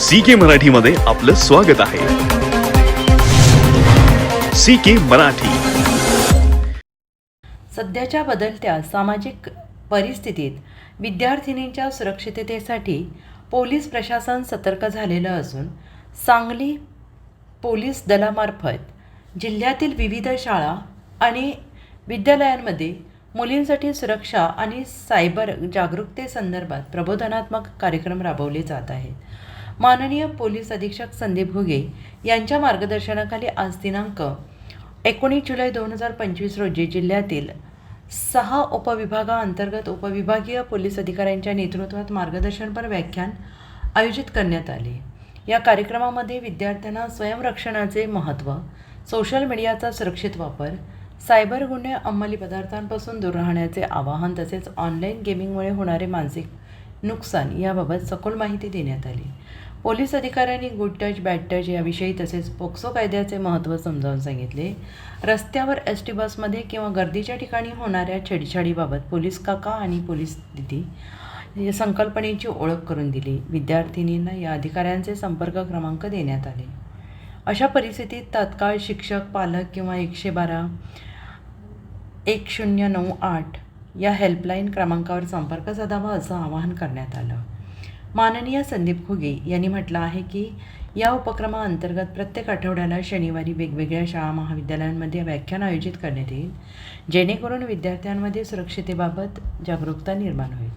C के मराठीमध्ये आपलं स्वागत आहे. C K Marathi. सध्याच्या बदलत्या सामाजिक परिस्थितीत विद्यार्थिनींच्या सुरक्षिततेसाठी पोलीस प्रशासन सतर्क झालेलं असून सांगली पोलीस दलामार्फत जिल्ह्यातील विविध शाळा आणि विद्यालयांमध्ये मुलींसाठी सुरक्षा आणि सायबर जागरूकतेसंदर्भात प्रबोधनात्मक कार्यक्रम राबवले जात आहेत. माननीय पोलीस अधीक्षक संदीप घुगे यांच्या मार्गदर्शनाखाली आज दिनांक एकोणीस जुलै दोन हजार पंचवीस रोजी जिल्ह्यातील सहा उपविभागाअंतर्गत उपविभागीय पोलीस अधिकाऱ्यांच्या नेतृत्वात मार्गदर्शनपर व्याख्यान आयोजित करण्यात आले. या कार्यक्रमामध्ये विद्यार्थ्यांना स्वयंरक्षणाचे महत्त्व सोशल मीडियाचा सुरक्षित वापर सायबर गुन्हे अंमली पदार्थांपासून दूर राहण्याचे आवाहन तसेच ऑनलाईन गेमिंगमुळे होणारे मानसिक नुकसान याबाबत सखोल माहिती देण्यात आली. पोलीस अधिकाऱ्यांनी गुड टच बॅड टच याविषयी तसेच पोक्सो कायद्याचे महत्त्व समजावून सांगितले. रस्त्यावर एस टी बसमध्ये किंवा गर्दीच्या ठिकाणी होणाऱ्या छेडछाडीबाबत पोलीस काका आणि पोलीस दिदी या संकल्पनेची ओळख करून दिली. विद्यार्थिनींना या अधिकाऱ्यांचे संपर्क क्रमांक देण्यात आले. अशा परिस्थितीत तात्काळ शिक्षक पालक किंवा एकशे बारा एक शून्य नऊ आठ या हेल्पलाईन क्रमांकावर संपर्क साधावा असं आवाहन करण्यात आलं. माननीय संदीप खुगे यांनी म्हटलं आहे की या उपक्रमाअंतर्गत प्रत्येक आठवड्याला शनिवारी वेगवेगळ्या शाळा महाविद्यालयांमध्ये व्याख्यान आयोजित करण्यात येईल जेणेकरून विद्यार्थ्यांमध्ये सुरक्षितेबाबत जागरूकता निर्माण होईल.